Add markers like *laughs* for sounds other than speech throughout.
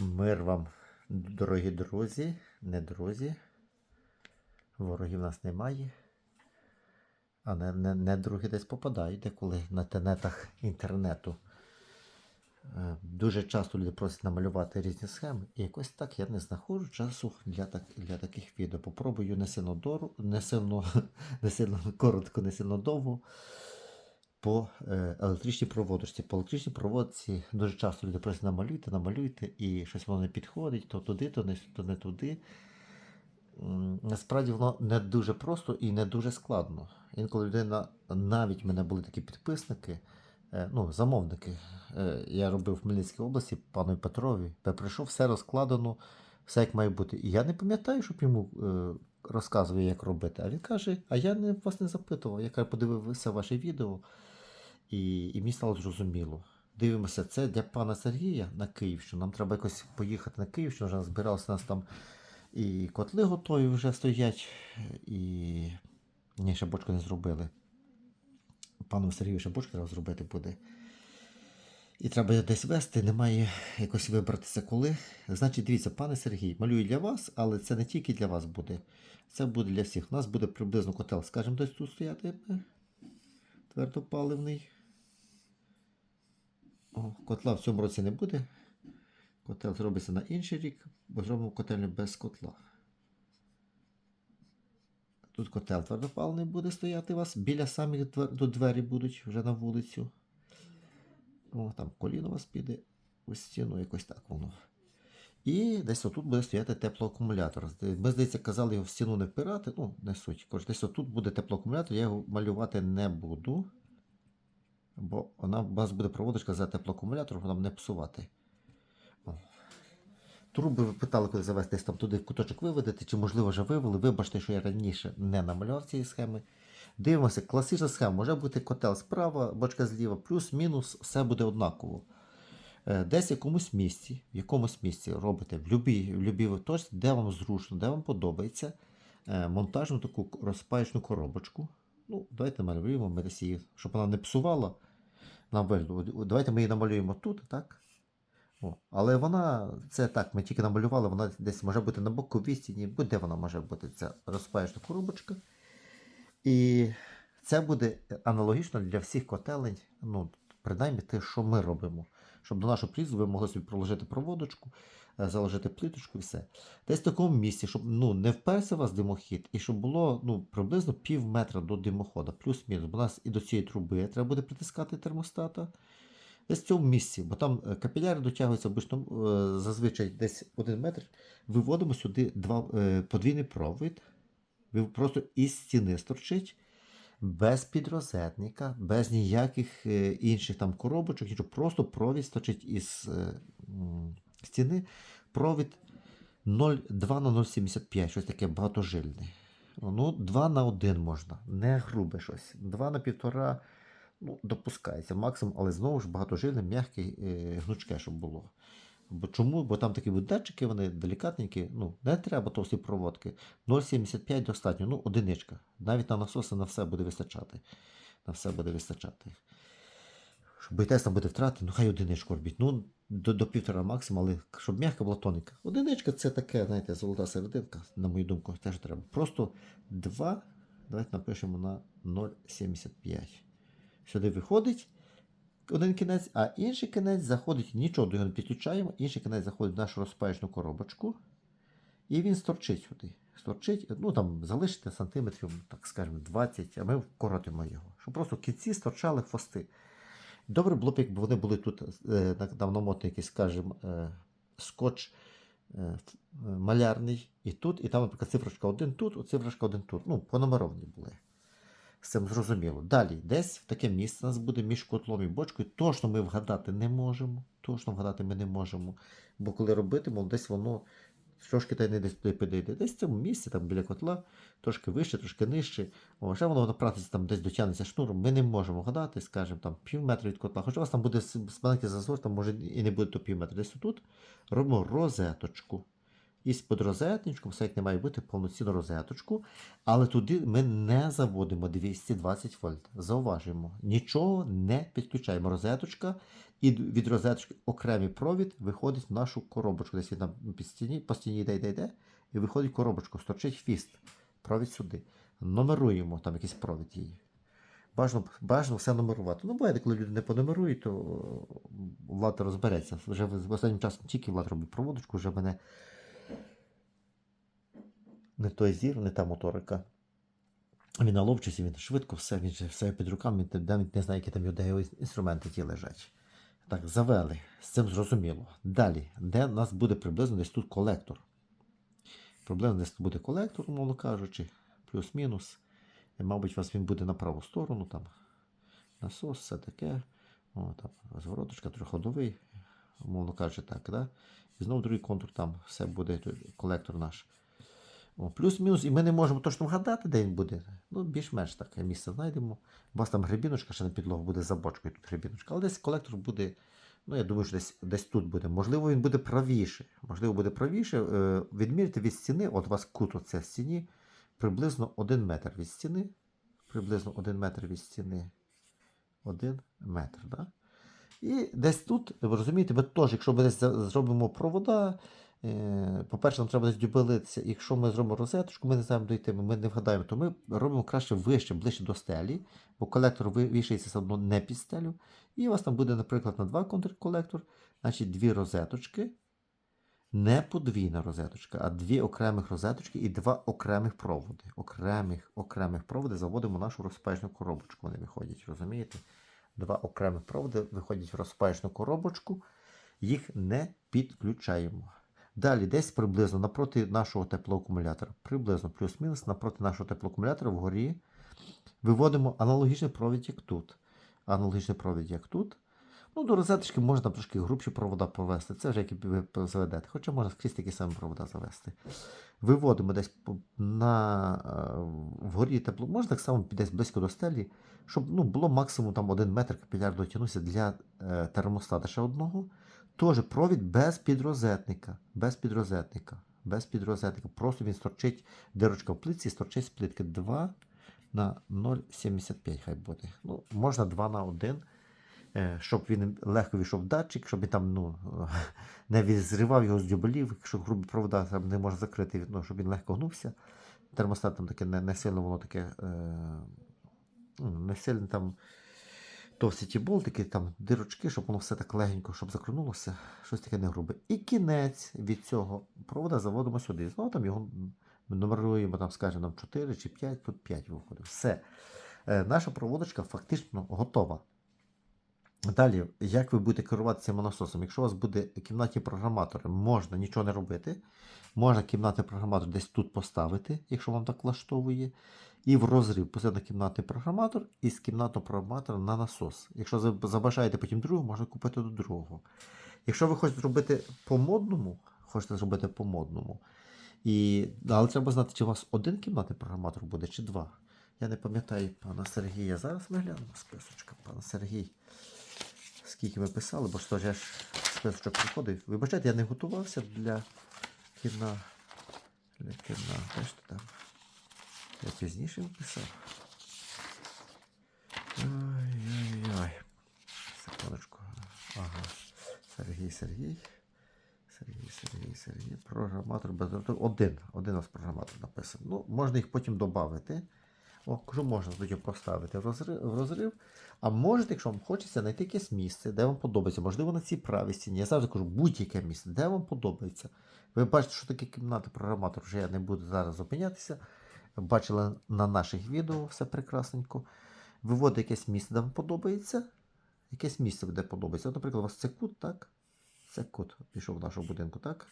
Мир вам, дорогі друзі, не друзі. Ворогів нас немає. А не, не, не другі десь попадають деколи на тенетах інтернету. Е, Дуже часто люди просять намалювати різні схеми, і якось так я не знаходжу часу для, так, для таких відео. Попробую не сильно, дору, не сильно, *laughs* не сильно коротко, не сильно довго. По е, електричній проводочці. По електричній проводці дуже часто люди просять намалюйте, намалюйте, і щось воно не підходить, то туди, то не, то не туди. Насправді воно не дуже просто і не дуже складно. Інколи людина, навіть в мене були такі підписники, е, ну, замовники. Е, Я робив в Хмельницькій області пану Петрові, де прийшов, все розкладено, все як має бути. І я не пам'ятаю, щоб йому розказував, як робити. А він каже: А я не, вас не запитував. Я каже, подивився ваше відео, і, і мені стало зрозуміло. Дивимося, це для пана Сергія на Київщину. Нам треба якось поїхати на Київщину, вже збиралися нас там і котли готові вже стоять, і. Ні, ще бочку не зробили. Пану Сергію ще бочку треба зробити буде. І треба десь вести, немає якось вибратися коли. Значить, дивіться, пане Сергій, малюю для вас, але це не тільки для вас буде. Це буде для всіх. У нас буде приблизно котел, скажімо, десь тут стояти. Твердопаливний. О, котла в цьому році не буде. Котел зробиться на інший рік, бо зробимо котельню без котла. Тут котел твердопаливний буде стояти у вас. Біля самі двер- до двері будуть вже на вулицю. О, там коліно у вас піде у стіну, якось так воно. І десь отут буде стояти теплоакумулятор. Ми, здається, казали його в стіну не впирати. Ну, не суть. Десь отут буде теплоакумулятор, я його малювати не буду. Бо вона у вас буде проводочка за теплоакумулятор, вона не псувати. О. Труби ви питали, коли завести десь там туди в куточок виведете, чи можливо вже вивели. Вибачте, що я раніше не намалював цієї схеми. Дивимося, класична схема може бути котел справа, бочка зліва, плюс-мінус, все буде однаково. Е, Десь в якомусь місці, в якомусь місці робите в любій, в любій точці, де вам зручно, де вам подобається, е, монтажну таку розпаєчну коробочку. Ну, давайте намалюємо ми десь її, щоб вона не псувала. Нам вигляду. Давайте ми її намалюємо тут, так? О, але вона, це так, ми тільки намалювали, вона десь може бути на боковій стіні, будь-де вона може бути, ця розпаєчна коробочка. І це буде аналогічно для всіх котелень, ну, принаймні те, що ми робимо. Щоб до нашого прізу ви могли собі проложити проводочку, е, заложити плиточку і все. Десь в такому місці, щоб ну, не вперся у вас димохід, і щоб було ну, приблизно пів метра до димохода, плюс-мінус. Бо у нас і до цієї труби треба буде притискати термостата. Десь в цьому місці, бо там е, капіляри дотягуються обично, е, зазвичай десь один метр. Виводимо сюди два, подвійний провід. Ви просто із стіни сторчить, без підрозетника, без ніяких е, інших там коробочок, нічого, просто провід сторчить із е, стіни. Провід 0,2 на 0,75, щось таке багатожильне. Ну, 2 на 1 можна, не грубе щось. 2 на 1,5 ну, допускається максимум, але знову ж багатожильне, м'яке, гнучке, щоб було. Бо чому? Бо там такі будуть датчики, вони делікатненькі, ну, не треба товсті проводки. 0,75 достатньо, ну, одиничка. Навіть на насоси на все буде вистачати. На все буде вистачати. Щоб боїтесь там буде втрати, ну хай одиничку робіть. Ну, до, до півтора максимум, але щоб м'яка була тоненька. Одиничка це таке, знаєте, золота серединка, на мою думку, теж треба. Просто 2, давайте напишемо на 0,75. Сюди виходить один кінець, а інший кінець заходить, нічого до нього не підключаємо, інший кінець заходить в нашу розпаєчну коробочку. І він сторчить сюди. Сторчить, ну там залишите сантиметрів, так скажемо, 20, а ми вкоротимо його. Щоб просто в кінці сторчали хвости. Добре було б, якби вони були тут е, на- там якийсь, скажімо, е, скотч е, малярний і тут, і там, наприклад, цифрочка 1 тут, цифрочка 1 тут. Ну, понумеровані були. З цим зрозуміло. Далі, десь в таке місце у нас буде між котлом і бочкою. Точно ми вгадати не можемо. Точно вгадати ми не можемо. Бо коли робитимо, десь воно трошки та й не десь туди підійде. Десь в цьому місці, там біля котла, трошки вище, трошки нижче. О, вже воно на там десь дотягнеться шнуром. Ми не можемо вгадати, скажімо, там пів метра від котла. Хоча у вас там буде маленький зазор, там може і не буде то пів метра. Десь тут робимо розеточку. І з під розетничком, все як не має бути, повноцінну розеточку. Але туди ми не заводимо 220 вольт. Зауважуємо, нічого не підключаємо. Розеточка, і від розеточки окремий провід виходить в нашу коробочку. Десь він під стіні, по стіні йде, йде, йде, і виходить коробочку, сторчить хвіст. Провід сюди. Номеруємо там якийсь провід її. Бажано, бажано все нумерувати. Ну, буває, коли люди не понумерують, то влада розбереться. Вже в- останнім часом тільки влад робить проводочку, вже мене не той зір, не та моторика. Він наловчився, він швидко все, він же все під руками, він навіть не знає, які там його- інструменти ті лежать. Так, завели, з цим зрозуміло. Далі, де в нас буде приблизно десь тут колектор. Приблизно десь тут буде колектор, умовно кажучи, плюс-мінус. І, мабуть, у вас він буде на праву сторону, там насос, все таке. О, там звороточка, триходовий, умовно кажучи, так, да? І знову другий контур, там все буде колектор наш. Плюс-мінус, і ми не можемо точно вгадати, де він буде. Ну, більш-менш таке місце знайдемо. У вас там грибіночка ще на підлогу буде за бочкою тут грибіночка, але десь колектор буде. Ну, я думаю, що десь, десь тут буде. Можливо, він буде правіше. Можливо, буде правіше. Е, відміряйте від стіни, от у вас кут оце в стіні, приблизно 1 метр від стіни. Приблизно 1 метр від стіни. 1 метр, да? І десь тут, ви розумієте, ми теж, якщо ми десь зробимо провода, по-перше, нам треба десь дюбелитися. Якщо ми зробимо розеточку, ми не знаємо дойти, ми не вгадаємо, то ми робимо краще вище, ближче до стелі, бо колектор вішається все одно не під стелю. І у вас там буде, наприклад, на два контрколектор, значить дві розеточки. Не подвійна розеточка, а дві окремих розеточки і два окремих проводи. Окремих, окремих проводи заводимо в нашу розпечну коробочку. Вони виходять, розумієте? Два окремих проводи виходять в розпечну коробочку, їх не підключаємо. Далі, десь приблизно напроти нашого теплоакумулятора, приблизно плюс-мінус напроти нашого теплоакумулятора вгорі виводимо аналогічний провід, як тут. Аналогічний провід, як тут. Ну, до розеточки можна трошки грубші провода провести. Це вже як ви заведете. Хоча можна скрізь такі самі провода завести. Виводимо десь на е, вгорі тепло. Можна так само десь близько до стелі, щоб ну, було максимум там 1 метр капіляр дотягнувся для е, термостата ще одного. Теж провід без підрозетника. Без підрозетника. Без підрозетника. Просто він сторчить дирочка в плитці, сторчить з плитки 2 на 0,75 хай буде. Ну, можна 2 на 1, е, щоб він легко війшов в датчик, щоб він там ну, *laughs* не відзривав його з дюбелів, якщо грубі провода там не можна закрити, ну, щоб він легко гнувся. Термостат там таке не, не сильно воно таке. Е, ну, не сильно там товсті ті болтики, там дирочки, щоб воно все так легенько, щоб закрунулося, щось таке не грубе. І кінець від цього провода заводимо сюди. Знову там його ми нумеруємо, там, скажімо, нам 4 чи 5, тут 5 виходить. Все. Е, наша проводочка фактично готова. Далі, як ви будете керувати цим насосом? Якщо у вас буде кімнатні програматори, можна нічого не робити. Можна кімнатний програматор десь тут поставити, якщо вам так влаштовує. І в розрив посадити кімнатний програматор і з кімнатного програматора на насос. Якщо за- забажаєте потім другого, можна купити до другого. Якщо ви хочете зробити по-модному, хочете зробити по-модному, і, але треба знати, чи у вас один кімнатний програматор буде, чи два. Я не пам'ятаю пана Сергія. Зараз ми глянемо списочка. Пан Сергій. Скільки ми писали, бо ж ж я ж списочок приходив. Вибачайте, я не готувався для кіна. Для кіна. Бачите там. Я пізніше писав. Ой-ой-ой. Секундочку. Ага. Сергій, Сергій. Сергій, Сергій, Сергій. Програматор без один. Один у нас програматор написаний. Ну, можна їх потім додати. О, кажу, можна тоді поставити в розрив, в розрив. А можете, якщо вам хочеться, знайти якесь місце, де вам подобається. Можливо, на цій правій стіні. Я завжди кажу, будь-яке місце, де вам подобається. Ви бачите, що таке кімната програматор, вже я не буду зараз зупинятися. Бачили на наших відео все прекрасненько. Виводите якесь місце, де вам подобається. Якесь місце, де подобається. Наприклад, у вас це кут, так? Це кут пішов в нашого будинку, так?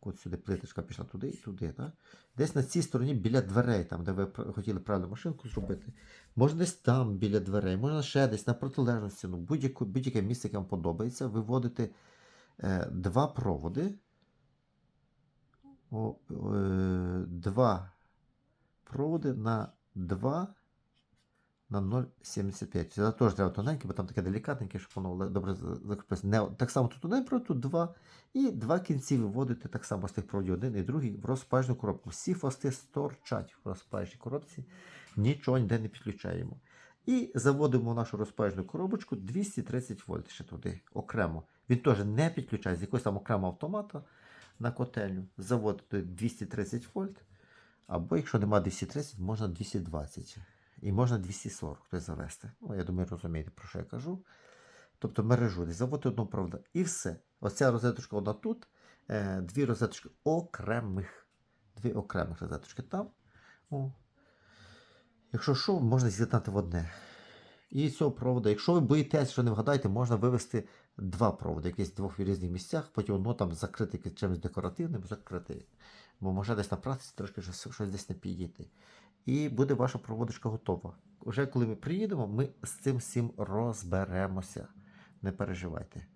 Кут сюди, плиточка пішла туди і туди, так? Десь на цій стороні біля дверей, там, де ви хотіли правильну машинку зробити. Можна десь там біля дверей, можна ще десь на протилежну стіну. Будь-яке місце, яке вам подобається, виводити е, два проводи. О, е, два проводи на два на 0,75. Це теж треба тоненьке, бо там таке делікатненьке, щоб воно добре. Не, так само тут один провод, тут два. І два кінці виводите так само з тих проводів один і другий в розпажну коробку. Всі фости сторчать в розпажній коробці, нічого ніде не підключаємо. І заводимо в нашу розпажну коробочку 230 вольт ще туди окремо. Він теж не підключає з якогось там окремого автомата на котельню. Заводите 230 вольт. Або якщо немає 230, можна 220. І можна 240 хтось завести. Ну, я думаю, розумієте, про що я кажу. Тобто мережу десь заводити одну правда. І все. Оця розеточка одна тут, е, дві розеточки окремих. Дві окремих розеточки там. О. Якщо що, можна з'єднати в одне. І цього проводу, якщо ви боїтесь, що не вгадаєте, можна вивести два проводи, якісь в двох різних місцях, потім одно там якимось чимось декоративним, закрити. Бо може десь на практиці трошки щось, щось десь не підійти. І буде ваша проводочка готова. Уже коли ми приїдемо, ми з цим всім розберемося. Не переживайте.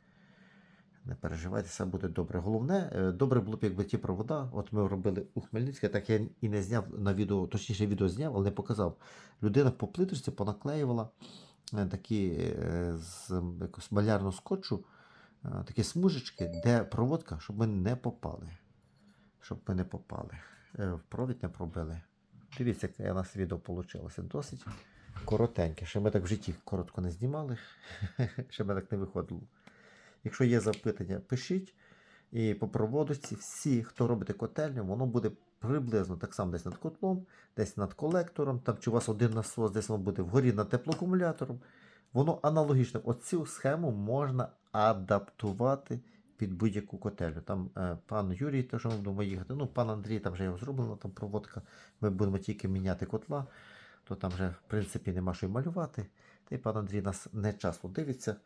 Не переживайте, все буде добре. Головне, е, добре було б, якби ті провода, от ми робили у Хмельницьке, так я і не зняв на відео, точніше відео зняв, але не показав. Людина по плиточці понаклеювала е, такі е, з м, якогось малярного скотчу, такі смужечки, де проводка, щоб ми не попали. Щоб ми не попали. Провід не пробили. Дивіться, яке у нас відео вийшло. Досить коротеньке. Ще ми так в житті коротко не знімали. *laughs* Ще ми так не виходило. Якщо є запитання, пишіть. І по проводочці всі, хто робите котельню, воно буде приблизно так само десь над котлом, десь над колектором, там чи у вас один насос, десь воно буде вгорі над теплоакумулятором. Воно аналогічно. Оцю схему можна адаптувати під будь-яку котельню. Там е, пан Юрій теж будемо їхати. Ну, пан Андрій, там вже його зроблена там проводка. Ми будемо тільки міняти котла, то там вже, в принципі, нема що й малювати. Та й пан Андрій нас не часто дивиться,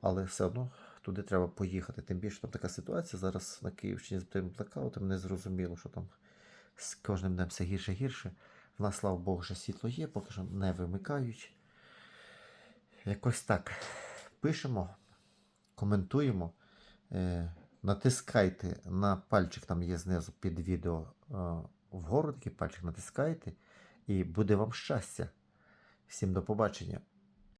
але все одно туди треба поїхати. Тим більше там така ситуація зараз на Київщині з тим блекаутом не зрозуміло, що там з кожним днем все гірше гірше. В нас, слава Богу, ще світло є, поки що не вимикають. Якось так. Пишемо, коментуємо. Е, натискайте на пальчик, там є знизу під відео е, вгору такий пальчик натискайте, і буде вам щастя. Всім до побачення.